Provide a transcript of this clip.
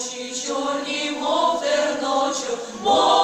очі чорні, мов терночок, мов